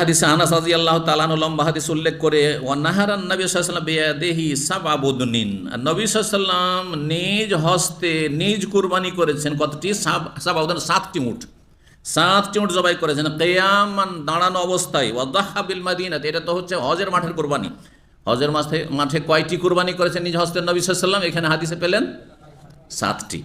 হাদিসে আনাস রাদিয়াল্লাহু তাআলা আনহু লম্বা হাদিস উল্লেখ করে ওয়ানাহারান নবী সাল্লাল্লাহু আলাইহি ওয়াসাল্লাম বিয়াদিহি সাবাবুদনিন আর নবী ওয়াসাল্লাম নিজ হস্তে নিজ কুরবানি করেছেন কতটি? সাব সাবাবুদন সাতটি উট। সাতটি উট জবাই করেছেন। কিয়ামান দাঁড়ানো অবস্থায় ওয়াদাহা বিল মাদিনাতে, এটা তো হচ্ছে হজের মাঠের কুরবানি। হজের মাঠে মাঠে কয়টি কুরবানি করেছেন নিজ হস্তে নবী সাল্লাম এখানে হাদিসে পেলেন সাতটি।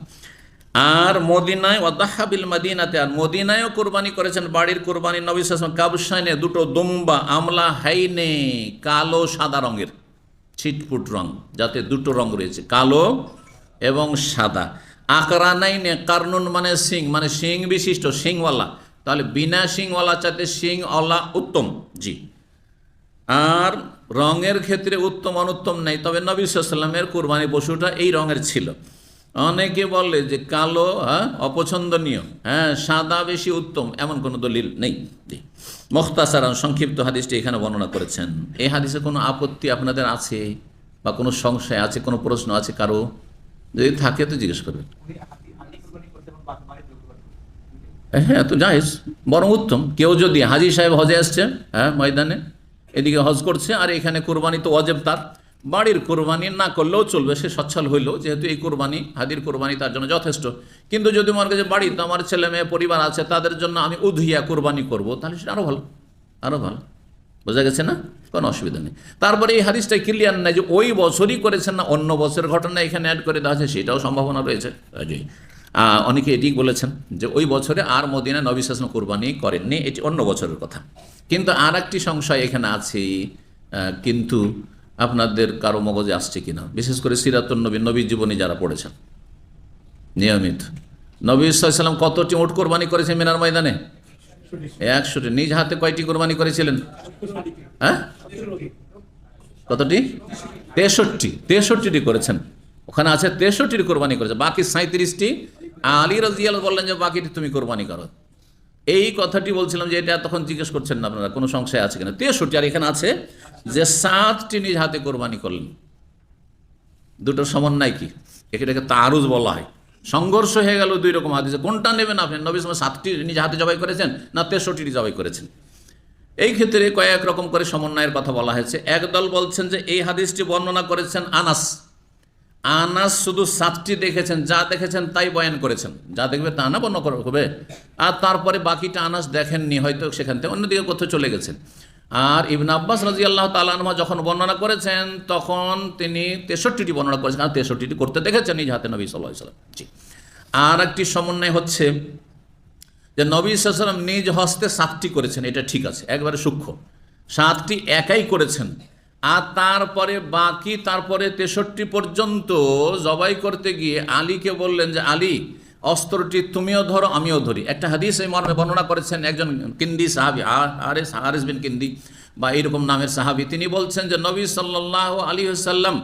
আর মদিনায় ওয়াদাহাবিল মদিনাতে, আর মদিনায়ও কোরবানি করেছেন বাড়ির কোরবানি নবী সাসম কাবসাইনে দুটো দুম্বা, আমলা, হাইনে, কালো, সাদা রঙের। ছিটফুট রং, যাতে দুটো রং রয়েছে, কালো এবং সাদা। আকরানাইনে কারনুন মানে সিং মানে সিং বিশিষ্ট সিংওয়ালা তাহলে বিনা সিংওয়ালা চাতে সিংওয়ালা উত্তম, জি। আর রঙের ক্ষেত্রে উত্তম, অনুত্তম নেই, তবে নবী সাল্লামের কোরবানি পশুটা এই রঙের ছিল। অনেকে বলে যে কালো হ্যাঁ অপছন্দনীয় হ্যাঁ সাদা বেশি উত্তম, এমন কোনো দলিল নেই। মোখতাসারান, সংক্ষিপ্ত হাদিসটি এখানে বর্ণনা করেছেন। এই হাদিসে কোনো আপত্তি আপনাদের আছে বা কোনো সংশয় আছে, কোনো প্রশ্ন আছে কারও? যদি থাকে তো জিজ্ঞেস করবেন। হ্যাঁ তো জাহেজ বরং উত্তম। কেউ যদি হাজি সাহেব হজে আসছে হ্যাঁ ময়দানে, এদিকে হজ করছে, আর এখানে কোরবানি তো অজেব তার। বাড়ির কোরবানি না করলেও চলবে, সে সচ্ছল হইল। যেহেতু এই কোরবানি, হাদির কোরবানি তার জন্য যথেষ্ট। কিন্তু যদি মনে কাছে বাড়িতে আমার ছেলে মেয়ে, পরিবার আছে, তাদের জন্য আমি উধিয়া কোরবানি করব, তাহলে সেটা আরও ভালো আরও ভালো। বোঝা গেছে না? কোনো অসুবিধা নেই। তারপরে এই হাদিসটা ক্লিয়ার নাই যে ওই বছরই করেছেন না, অন্য বছরের ঘটনা এখানে অ্যাড করে দেওয়া আছে, সেটাও সম্ভাবনা রয়েছে। অনেকে এটি বলেছেন যে ওই বছরে আর মদিনা নবী শাসন কোরবানি করেননি, এটি অন্য বছরের কথা। কিন্তু আর একটি সংশয় এখানে আছে কিন্তু আপনাদের কারও মগজে আসছে কিনা? বিশেষ করে সিরাতুল নবী নবী জীবনী যারা পড়েছেন। নিয়মিত। নবী সাল্লাম কতটি উট কোরবানি করেছেন মিনার ময়দানে? একশোটি। নিজ হাতে কয়টি কোরবানি করেছিলেন? হ্যাঁ? কতটি? তেষট্টি। তেষট্টিটি করেছেন। ওখানে আছে তেষট্টিটি কোরবানি করেছে বাকি সাঁত্রিশটি আলী রাজিয়াল বললেন যে বাকিটি তুমি কোরবানি করো। এই কথাটি বলছিলাম যে এটা তখন জিজ্ঞেস করছেন না আপনারা, কোনো সংশয় আছে কিনা? তেষট্টি আর এখানে আছে যে সাতটি নিজ হাতে কোরবানি করলেন। দুটো সমন্বয় কি? এটাকে তারুজ বলা হয়। সংঘর্ষ হয়ে গেল দুই রকম হাদিসে। কোনটা নেবেন আপনি? নবী সময় সাতটি নিজ হাতে জবাই করেছেন না তেষট্টিটি জবাই করেছেন? এই ক্ষেত্রে কয়েক রকম করে সমন্বয়ের কথা বলা হয়েছে। একদল বলছেন যে এই হাদিসটি বর্ণনা করেছেন আনাস। আনাস শুধু সাতটি দেখেছেন, যা দেখেছেন তাই বয়ান করেছেন। যা দেখবে তা না বর্ণ করা হবে। আর তারপরে বাকিটা আনাস দেখেননি, হয়তো সেখান থেকে অন্যদিকে কোথাও চলে গেছেন। আর ইবন আব্বাস রাজি আল্লাহ তালানমা যখন বর্ণনা করেছেন, তখন তিনি তেষট্টিটি বর্ণনা করেছেন। আর তেষট্টিটি করতে দেখেছেন নিজ হাতে নবী সাল্লাহ সাল্লাম জি। আর একটি সমন্বয় হচ্ছে যে নবী সাল্লাম নিজ হস্তে সাতটি করেছেন, এটা ঠিক আছে, একবারে সূক্ষ্ম। সাতটি একাই করেছেন। আর তারপরে বাকি, তারপরে তেষট্টি পর্যন্ত জবাই করতে গিয়ে আলীকে বললেন যে, আলী, অস্ত্রটি তুমিও ধরো, আমিও ধরি। একটা হাদিস এই মর্মে বর্ণনা করেছেন একজন কিন্দি সাহাবি আরেস হারিস বিন কিন্দি, বা এইরকম নামের সাহাবি। তিনি বলছেন যে, নবী সাল্লাহ আলী সাল্লাম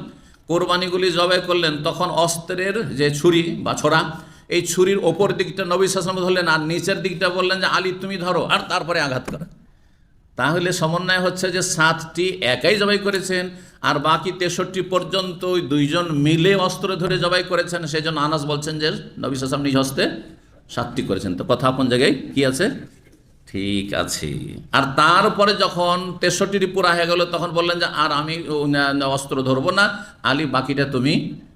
কোরবানিগুলি জবাই করলেন, তখন অস্ত্রের যে ছুরি বা ছোড়া, এই ছুরির ওপর দিকটা নবী সাসলাম ধরলেন, আর নিচের দিকটা বললেন যে, আলী, তুমি ধরো। আর তারপরে আঘাত করো তাহলে সমন্বয় হচ্ছে যে সাতটি একাই জবাই করেছেন, আর বাকি তেষট্টি পর্যন্ত দুইজন মিলে অস্ত্র ধরে জবাই করেছেন। সেই জন্য আনাস বলছেন যে নবী সাসলাম নিজ হস্তে সাতটি করেছেন। তো কথা আপন জায়গায় কি আছে? ঠিক আছে। আর তারপরে যখন তেষট্টিটি পুরা হয়ে গেল, তখন বললেন যে আর আমি অস্ত্র ধরবো না। আলী, বাকিটা তুমি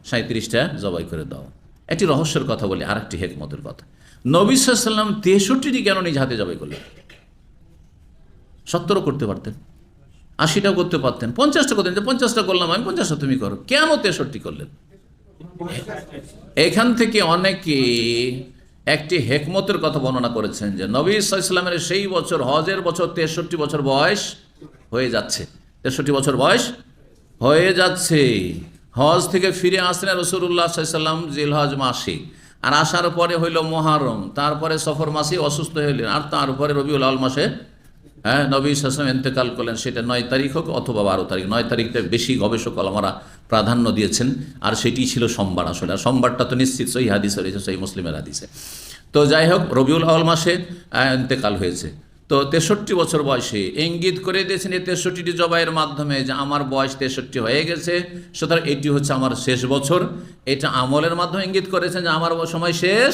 সাঁত্রিশটা জবাই করে দাও। একটি রহস্যের কথা বলি আর একটি হেকমতের কথা। নবী সাল্লাম তেষট্টিটি কেন নিজ হাতে জবাই করলেন? সত্তরও করতে পারতেন, আশিটাও করতে পারতেন, পঞ্চাশটা করতেন, যে পঞ্চাশটা করলাম আমি, পঞ্চাশটা তুমি করো। কেন তেষট্টি করলেন? এখান থেকে অনেকে একটি হেকমতের কথা বর্ণনা করেছেন যে নবী ইসলামের সেই বছর, হজের বছর তেষট্টি বছর বয়স হয়ে যাচ্ছে। তেষট্টি বছর বয়স হয়ে যাচ্ছে। হজ থেকে ফিরে আসলেন রসুল্লাহ সাল্লাম জিলহজ মাসে। আর আসার পরে হইল মহারম তারপরে সফর মাসে অসুস্থ হইলেন আর তারপরে রবিউল আল মাসে হ্যাঁ নবী সাসম এন্তেকাল করলেন সেটা নয় তারিখ হোক অথবা বারো তারিখ। নয় তারিখটা বেশি গবেষক আলমারা প্রাধান্য দিয়েছেন আর সেটি ছিল সোমবার আসলে। আর সোমবারটা তো নিশ্চিত সই হাদিসে রয়েছে সই মুসলিমের হাদিসে। তো যাই হোক রবিউল আউল মাসে আহ, এন্তেকাল হয়েছে। তো তেষট্টি বছর বয়সে ইঙ্গিত করে দিয়েছেন এই তেষট্টিটি জবাইয়ের মাধ্যমে যে আমার বয়স তেষট্টি হয়ে গেছে সুতরাং এটি হচ্ছে আমার শেষ বছর। এটা আমলের মাধ্যমে ইঙ্গিত করেছেন যে আমার সময় শেষ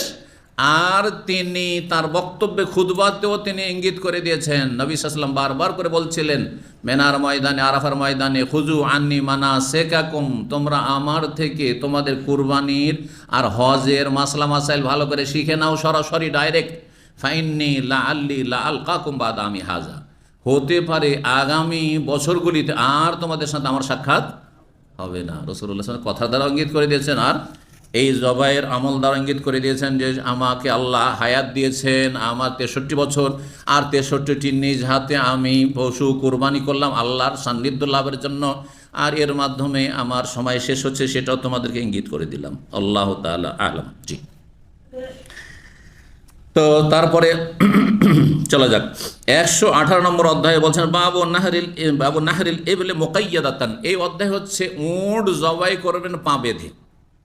আর তিনি তার বক্তব্যে খুদবাতেও তিনি ইঙ্গিত করে দিয়েছেন। নবী সাল্লাম বারবার করে বলছিলেন, মেনার ময়দানে, আরাফার ময়দানে খুজু আন্নি মানা শেখাকুম তোমরা আমার থেকে তোমাদের কুরবানির আর হজের মাসলা মাসাইল ভালো করে শিখে নাও সরাসরি ডাইরেক্ট। ফাইননি লা আল্লি লা আল কাকুম বাদ আমি হাজা। হতে পারে আগামী বছরগুলিতে আর তোমাদের সাথে আমার সাক্ষাৎ হবে না। রসুল্লাহ কথার দ্বারা ইঙ্গিত করে দিয়েছেন, আর এই জবাইয়ের আমল দ্বারা ইঙ্গিত করে দিয়েছেন যে আমাকে আল্লাহ হায়াত দিয়েছেন আমার তেষট্টি বছর আর তেষট্টিটি নিজ হাতে আমি পশু কোরবানি করলাম আল্লাহর সান্নিধ্য লাভের জন্য। আর এর মাধ্যমে আমার সময় শেষ হচ্ছে, সেটাও তোমাদেরকে ইঙ্গিত করে দিলাম। আল্লাহ তালা আলম। জি। তো তারপরে চলা যাক। একশো আঠারো নম্বর অধ্যায়ে বলছেন, বাবু নাহরিল বাবু নাহরিল এ বলে মোকাইয়াদাতান। এই অধ্যায় হচ্ছে উঁট জবাই করবেন পা বেঁধে।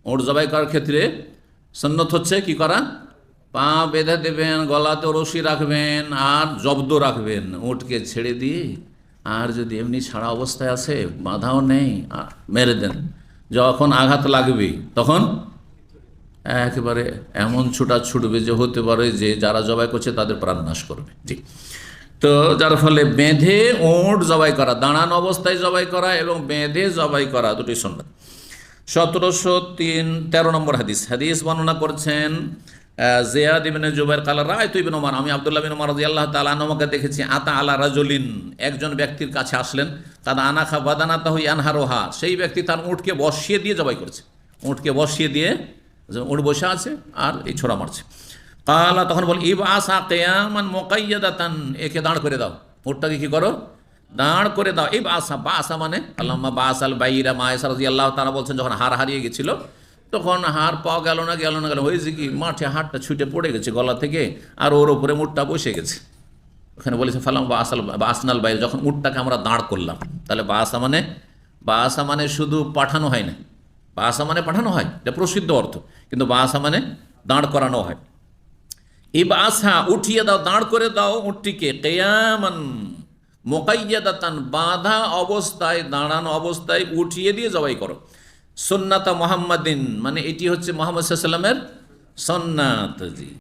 উঁট জবাই করার ক্ষেত্রে সন্ন্যত হচ্ছে কি করা পা বেঁধে দেবেন গলাতে রশি রাখবেন আর জব্দ রাখবেন উঁটকে ছেড়ে দিয়ে আর যদি এমনি ছাড়া অবস্থায় আছে বাধাও নেই মেরে দেন যখন আঘাত লাগবে তখন একেবারে এমন ছুটা ছুটবে যে হতে পারে যে যারা জবাই করছে তাদের প্রাণ নাশ করবে জি তো যার ফলে বেঁধে ওঁট জবাই করা দাঁড়ানো অবস্থায় জবাই করা এবং বেঁধে জবাই করা দুটি সন্ন্যত সতেরোশো তিন, তেরো নম্বর হাদিস। হাদিস বর্ণনা করছেন জিয়াদ ইবিনে জুবাইর, কালা রায় তুই বিন ওমর। আমি আব্দুল্লাহ বিন ওমর রাদিয়াল্লাহু তাআলা আনহুকে দেখেছি, আতা আলা রাজুলিন, একজন ব্যক্তির কাছে আসলেন। তার আনাখা বাদানা তাহু আনহারোহা সেই ব্যক্তি তার উঁটকে বসিয়ে দিয়ে জবাই করেছে। উঁটকে বসিয়ে দিয়ে উঁট বসে আছে আর এই ছোড়া মারছে। কালা তখন বল ইব আসা কেয়ামান মোকাইয়াদাতান, একে দাঁড় করে দাও। উঁটটাকে কি করো? দাঁড় করে দাও। এই বাসা বাসা মানে? আল্লাহ বাস আল বাইরা মায়েসা রাজি আল্লাহ তারা বলছেন, যখন হার হারিয়ে গেছিল, তখন হার পাওয়া গেল না গেল না গেল, হয়েছে কি? মাঠে হাটটা ছুটে পড়ে গেছে গলা থেকে, আর ওর ওপরে মুটটা বসে গেছে। ওখানে বলেছে, ফালাম বা আসাল বা আসনাল বাইরে, যখন উটটাকে আমরা দাঁড় করলাম, তাহলে বাসা মানে? বাসা মানে শুধু পাঠানো হয় না। বাসা মানে পাঠানো হয়, এটা প্রসিদ্ধ অর্থ। কিন্তু বাসা মানে দাঁড় করানো হয়। এই বাসা উঠিয়ে দাও, দাঁড় করে দাও উটটিকে, কেয়ামান মোকাইয়াদাতান, বাঁধা অবস্থায়, দাঁড়ানো অবস্থায় উঠিয়ে দিয়ে জবাই করো। সন্ন্যাতা মোহাম্মদিন মানে এটি হচ্ছে মোহাম্মদ সাল্লামের সন্ন্যাত জি